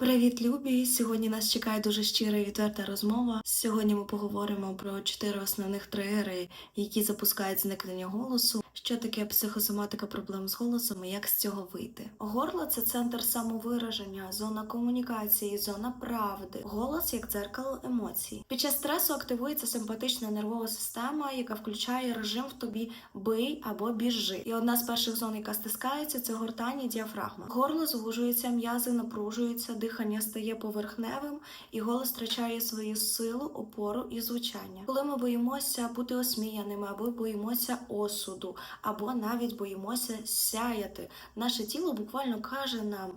Привіт, любі! Сьогодні нас чекає дуже щира і відверта розмова. Сьогодні ми поговоримо про чотири основних тригери, які запускають зникнення голосу. Що таке психосоматика проблем з голосом і як з цього вийти? Горло це центр самовираження, зона комунікації, зона правди. Голос як дзеркало емоцій. Під час стресу активується симпатична нервова система, яка включає режим в тобі бий або біжи. І одна з перших зон, яка стискається, це гортань і діафрагма. Горло звужується, м'язи напружуються, дихання стає поверхневим, і голос втрачає свою силу, опору і звучання. Коли ми боїмося бути осміяними, або боїмося осуду, або навіть боїмося сяяти, наше тіло буквально каже нам.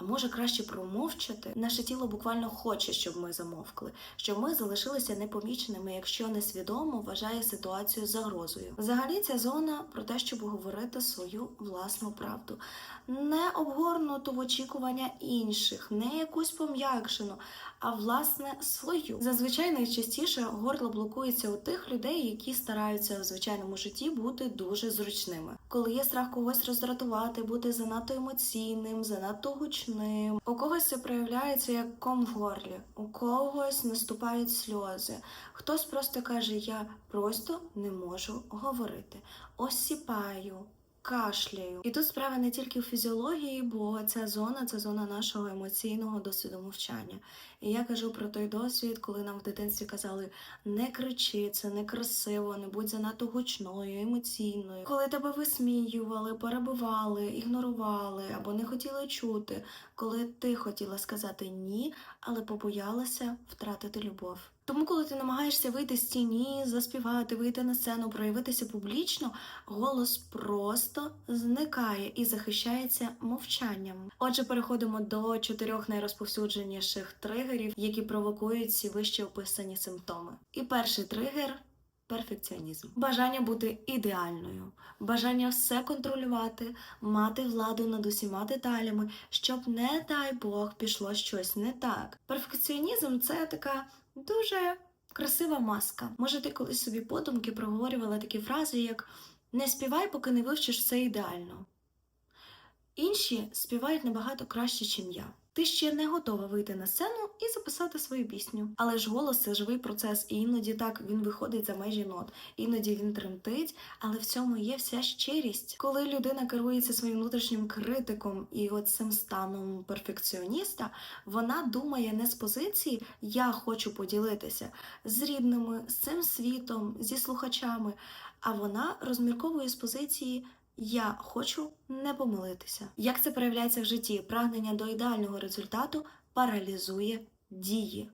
А може краще промовчати? Наше тіло буквально хоче, щоб ми замовкли, щоб ми залишилися непоміченими, якщо несвідомо вважає ситуацію загрозою. Взагалі, ця зона про те, щоб говорити свою власну правду, не обгорнуту в очікування інших, не якусь пом'якшену, а власне свою. Зазвичай найчастіше горло блокується у тих людей, які стараються в звичайному житті бути дуже зручними. Коли є страх когось роздратувати, бути занадто емоційним, занадто гучним. У когось це проявляється як ком в горлі, у когось наступають сльози. Хтось просто каже: Я просто не можу говорити, осіпаю. Кашляю. І тут справа не тільки в фізіології, бо ця зона це зона нашого емоційного досвіду мовчання. І я кажу про той досвід, коли нам в дитинстві казали не кричи, це некрасиво, не будь занадто гучною, емоційною. Коли тебе висміювали, перебивали, ігнорували або не хотіли чути, коли ти хотіла сказати ні, але побоялася втратити любов. Тому, коли ти намагаєшся вийти з тіні, заспівати, вийти на сцену, проявитися публічно, голос просто зникає і захищається мовчанням. Отже, переходимо до чотирьох найрозповсюдженіших тригерів, які провокують ці вище описані симптоми. І перший тригер. Перфекціонізм, бажання бути ідеальною, бажання все контролювати, мати владу над усіма деталями, щоб, не дай Бог, пішло щось не так. Перфекціонізм це така дуже красива маска. Може, ти колись собі подумки проговорювала такі фрази, як не співай, поки не вивчиш все ідеально. Інші співають набагато краще, ніж я. Ти ще не готова вийти на сцену і записати свою пісню. Але ж голос це живий процес, і іноді так він виходить за межі нот, іноді він тремтить, але в цьому є вся щирість. Коли людина керується своїм внутрішнім критиком і от цим станом перфекціоніста, вона думає не з позиції Я хочу поділитися з рідними, з цим світом, зі слухачами, а вона розмірковує з позиції. Я хочу не помилитися. Як це проявляється в житті? Прагнення до ідеального результату паралізує дії.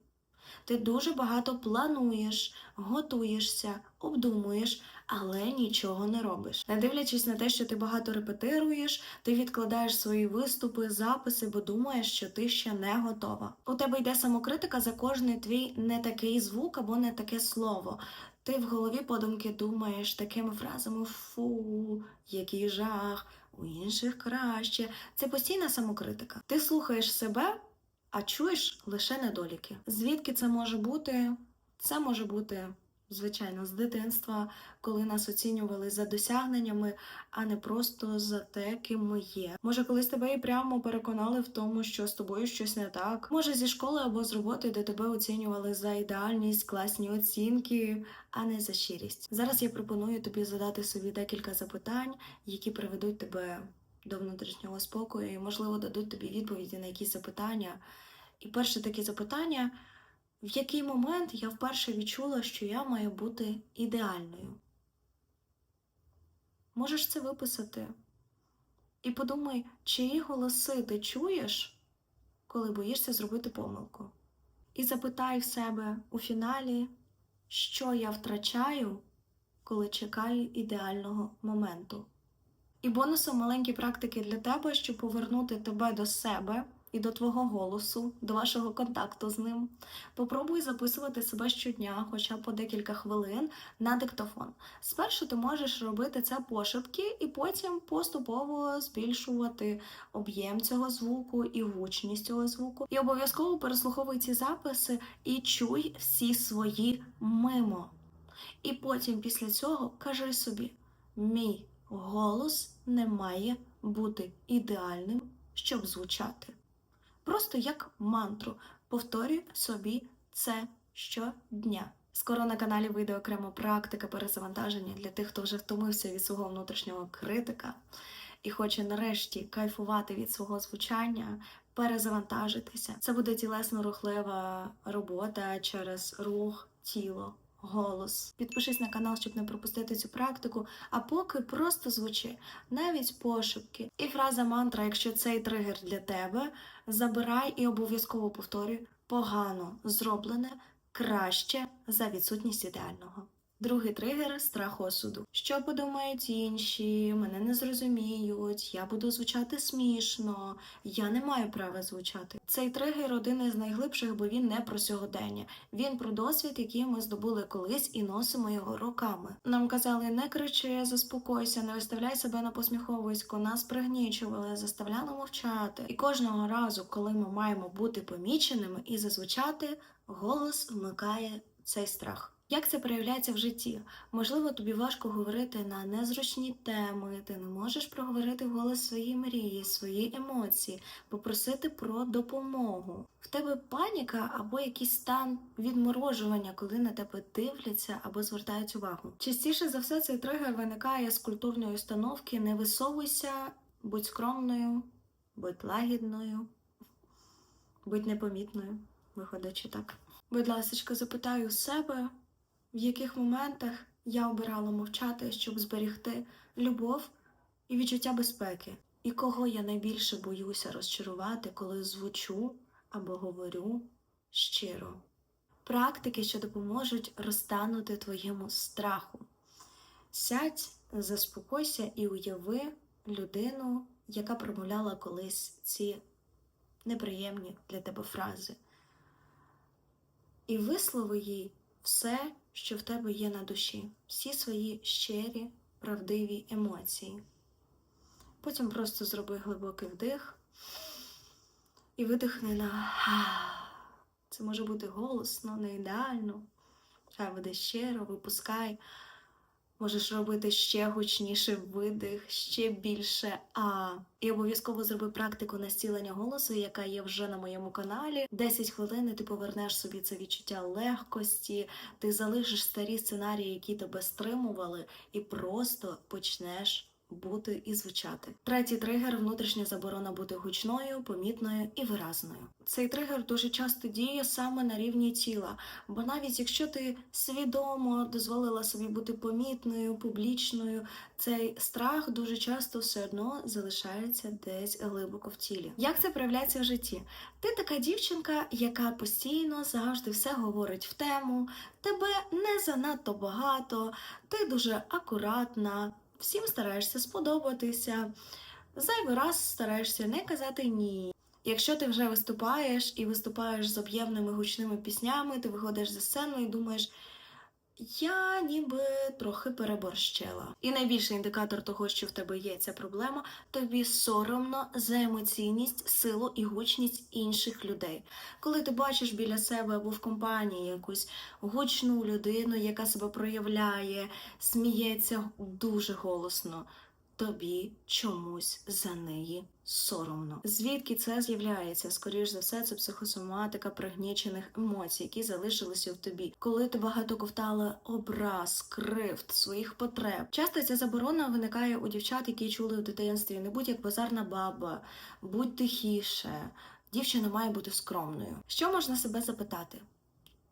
Ти дуже багато плануєш, готуєшся, обдумуєш, але нічого не робиш. Не дивлячись на те, що ти багато репетируєш, ти відкладаєш свої виступи, записи, бо думаєш, що ти ще не готова. У тебе йде самокритика за кожний твій не такий звук або не таке слово. Ти в голові подумки думаєш такими фразами фу, який жах, у інших краще. Це постійна самокритика. Ти слухаєш себе, а чуєш лише недоліки. Звідки це може бути? Це може бути. Звичайно, з дитинства, коли нас оцінювали за досягненнями, а не просто за те, ким ми є. Може, колись тебе і прямо переконали в тому, що з тобою щось не так. Може, зі школи або з роботи, де тебе оцінювали за ідеальність, класні оцінки, а не за щирість. Зараз я пропоную тобі задати собі декілька запитань, які приведуть тебе до внутрішнього спокою і, можливо, дадуть тобі відповіді на якісь запитання. І перше таке запитання. В який момент я вперше відчула, що я маю бути ідеальною? Можеш це виписати. І подумай, чиї голоси ти чуєш, коли боїшся зробити помилку. І запитай в себе у фіналі, що я втрачаю, коли чекаю ідеального моменту. І бонусом маленькі практики для тебе, щоб повернути тебе до себе і до твого голосу, до вашого контакту з ним. Попробуй записувати себе щодня, хоча б по декілька хвилин на диктофон. Спершу ти можеш робити це пошепки, і потім поступово збільшувати об'єм цього звуку і гучність цього звуку. І обов'язково переслуховуй ці записи і чуй всі свої мимо. І потім після цього кажи собі: мій голос не має бути ідеальним, щоб звучати. Просто як мантру. Повторюй собі це щодня. Скоро на каналі вийде окремо практика перезавантаження для тих, хто вже втомився від свого внутрішнього критика і хоче нарешті кайфувати від свого звучання, перезавантажитися. Це буде тілесно-рухлива робота через рух, тіло. Голос. Підпишись на канал, щоб не пропустити цю практику, а поки просто звучи, навіть пошепки. І фраза мантра, якщо цей тригер для тебе, забирай і обов'язково повторюй погано зроблене краще за відсутність ідеального. Другий тригер страх осуду. Що подумають інші, мене не зрозуміють, я буду звучати смішно, я не маю права звучати. Цей тригер один із найглибших, бо він не про сьогодення. Він про досвід, який ми здобули колись і носимо його роками. Нам казали, не кричи, заспокойся, не виставляй себе на посміховисько, нас пригнічували, заставляли мовчати. І кожного разу, коли ми маємо бути поміченими і зазвучати, голос вмикає цей страх. Як це проявляється в житті? Можливо, тобі важко говорити на незручні теми, ти не можеш проговорити вголос свої мрії, свої емоції, попросити про допомогу. В тебе паніка або якийсь стан відморожування, коли на тебе дивляться або звертають увагу. Частіше за все, цей тригер виникає з культурної установки не висовуйся, будь скромною, будь лагідною, будь непомітною, виходячи так. Будь ласка, запитаю себе, в яких моментах я обирала мовчати, щоб зберегти любов і відчуття безпеки, і кого я найбільше боюся розчарувати, коли звучу або говорю щиро. Практики, що допоможуть розтанути твоєму страху. Сядь, заспокойся і уяви людину, яка промовляла колись ці неприємні для тебе фрази. І вислови їй все, що в тебе є на душі, всі свої щирі, правдиві емоції. Потім просто зроби глибокий вдих і видихни на це може бути голосно, не ідеально. Хай буде щиро, випускай. Можеш робити ще гучніше видих, ще більше а. І обов'язково зроби практику настілення голосу, яка є вже на моєму каналі. 10 хвилин і ти повернеш собі це відчуття легкості, ти залишиш старі сценарії, які тебе стримували, і просто почнеш бути і звучати. Третій тригер внутрішня заборона бути гучною, помітною і виразною. Цей тригер дуже часто діє саме на рівні тіла, бо навіть якщо ти свідомо дозволила собі бути помітною, публічною, цей страх дуже часто все одно залишається десь глибоко в тілі. Як це проявляється в житті? Ти така дівчинка, яка постійно завжди все говорить в тему, тебе не занадто багато, ти дуже акуратна всім стараєшся сподобатися, зайвий раз стараєшся не казати ні. Якщо ти вже виступаєш і виступаєш з об'ємними гучними піснями, ти виходиш за сцену і думаєш, я ніби трохи переборщила. І найбільший індикатор того, що в тебе є ця проблема, тобі соромно за емоційність, силу і гучність інших людей. Коли ти бачиш біля себе або в компанії якусь гучну людину, яка себе проявляє, сміється дуже голосно. Тобі чомусь за неї соромно. Звідки це з'являється? Скоріш за все, це психосоматика пригнічених емоцій, які залишилися в тобі, коли ти багато ковтала образ, кривд, своїх потреб. Часто ця заборона виникає у дівчат, які чули у дитинстві. Не будь як базарна баба, будь тихіше. Дівчина має бути скромною. Що можна себе запитати?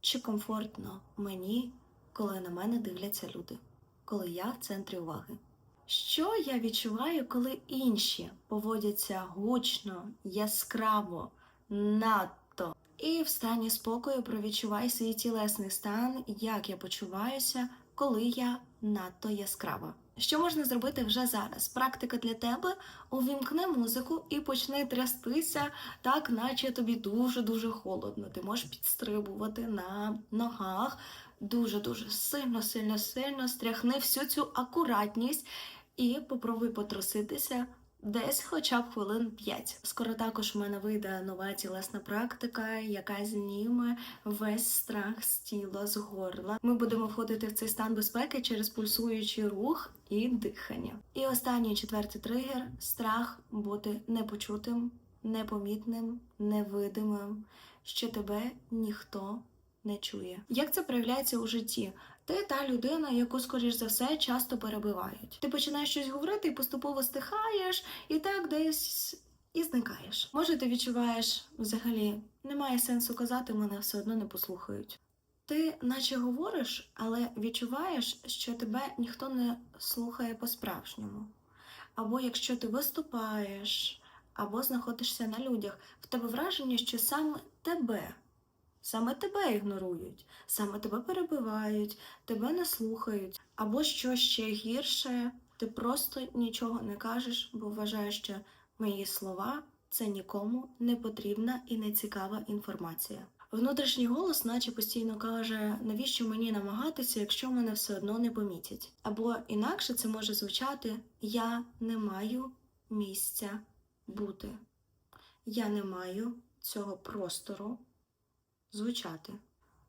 Чи комфортно мені, коли на мене дивляться люди, коли я в центрі уваги? Що я відчуваю, коли інші поводяться гучно, яскраво, надто? І в стані спокою провідчувай свій тілесний стан, як я почуваюся, коли я надто яскрава. Що можна зробити вже зараз? Практика для тебе увімкни музику і почни трястися, так наче тобі дуже-дуже холодно. Ти можеш підстрибувати на ногах дуже-дуже сильно, сильно, сильно стряхни всю цю акуратність і попробуй потруситися десь хоча б хвилин 5. Скоро також в мене вийде нова тілесна практика, яка зніме весь страх з тіла, з горла. Ми будемо входити в цей стан безпеки через пульсуючий рух і дихання. І останній четвертий тригер страх бути непочутим непомітним, невидимим, що тебе ніхто не чує. Як це проявляється у житті? Ти та людина, яку, скоріш за все, часто перебивають. Ти починаєш щось говорити і поступово стихаєш, і так десь і зникаєш. Може, ти відчуваєш взагалі, немає сенсу казати, мене все одно не послухають. Ти наче говориш, але відчуваєш, що тебе ніхто не слухає по-справжньому. Або якщо ти виступаєш, або знаходишся на людях, в тебе враження, що саме тебе, саме тебе ігнорують, саме тебе перебивають, тебе не слухають, або що ще гірше, ти просто нічого не кажеш, бо вважаєш, що мої слова це нікому не потрібна і не цікава інформація. Внутрішній голос, наче постійно каже, навіщо мені намагатися, якщо мене все одно не помітять. Або інакше це може звучати Я не маю місця бути. Я не маю цього простору звучати.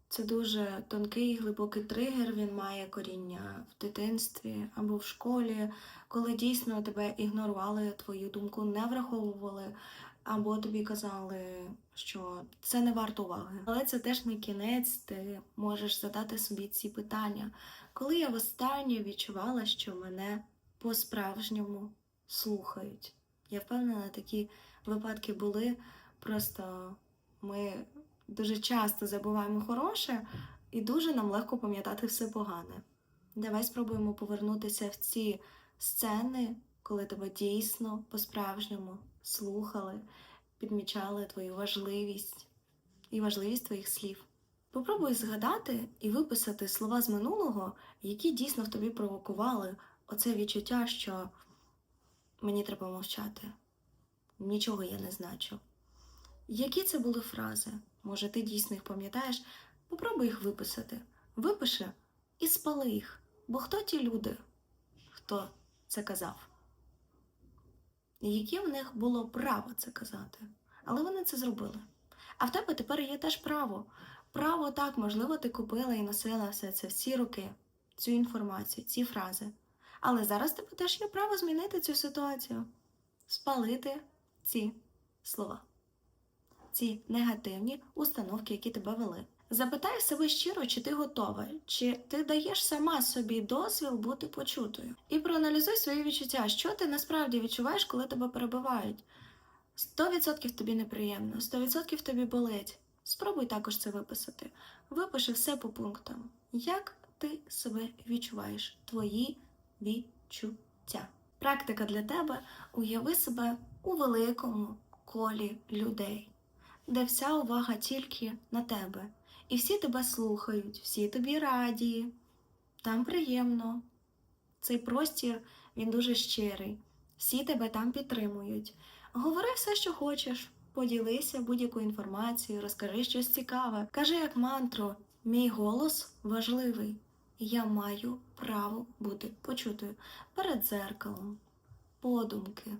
Це дуже тонкий глибокий тригер. Він має коріння в дитинстві або в школі, коли дійсно тебе ігнорували, твою думку не враховували, або тобі казали, що це не варто уваги. Але це теж не кінець, ти можеш задати собі ці питання. Коли я востаннє відчувала, що мене по-справжньому слухають. Я впевнена, такі випадки були. Просто ми дуже часто забуваємо хороше, і дуже нам легко пам'ятати все погане. Давай спробуємо повернутися в ці сцени, коли тебе дійсно по-справжньому слухали, підмічали твою важливість і важливість твоїх слів. Попробуй згадати і виписати слова з минулого, які дійсно в тобі провокували оце відчуття, що мені треба мовчати, нічого я не значу. Які це були фрази? Може, ти дійсно їх пам'ятаєш? Попробуй їх виписати. Випиши і спали їх. Бо хто ті люди, хто це казав? І яке в них було право це казати? Але вони це зробили. А в тебе тепер є теж право. Право так, можливо, ти купила і носила все це всі роки, цю інформацію, ці фрази. Але зараз тебе теж є право змінити цю ситуацію, спалити ці слова ці негативні установки, які тебе вели. Запитай себе щиро, чи ти готова, чи ти даєш сама собі дозвіл бути почутою. І проаналізуй свої відчуття, що ти насправді відчуваєш, коли тебе перебивають. 100% тобі неприємно, 100% тобі болить. Спробуй також це виписати. Випиши все по пунктам. Як ти себе відчуваєш? Твої відчуття. Практика для тебе уяви себе у великому колі людей де вся увага тільки на тебе. І всі тебе слухають, всі тобі раді, там приємно. Цей простір він дуже щирий, всі тебе там підтримують. Говори все, що хочеш, поділися будь-якою інформацією, розкажи щось цікаве. Кажи як мантру, мій голос важливий, я маю право бути почутою перед дзеркалом, подумки,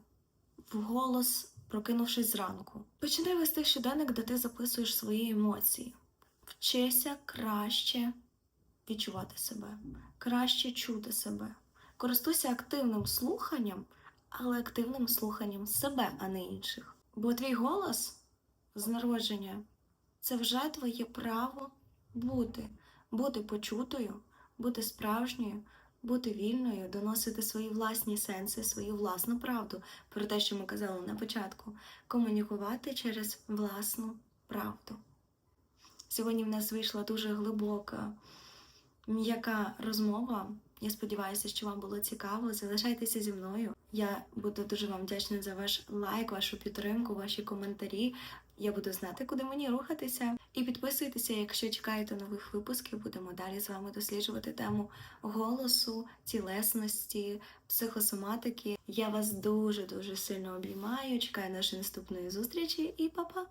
вголос прокинувшись зранку. Починай вести щоденник, де ти записуєш свої емоції. Вчися краще відчувати себе, краще чути себе. Користуйся активним слуханням, але активним слуханням себе, а не інших. Бо твій голос з народження це вже твоє право бути, бути почутою, бути справжньою, бути вільною, доносити свої власні сенси, свою власну правду, про те, що ми казали на початку, комунікувати через власну правду. Сьогодні в нас вийшла дуже глибока, м'яка розмова. Я сподіваюся, що вам було цікаво. Залишайтеся зі мною. Я буду дуже вам вдячна за ваш лайк, вашу підтримку, ваші коментарі. Я буду знати, куди мені рухатися. І підписуйтеся, якщо чекаєте нових випусків. Будемо далі з вами досліджувати тему голосу, тілесності, психосоматики. Я вас дуже дуже сильно обіймаю. Чекаю нашої наступної зустрічі і па-па!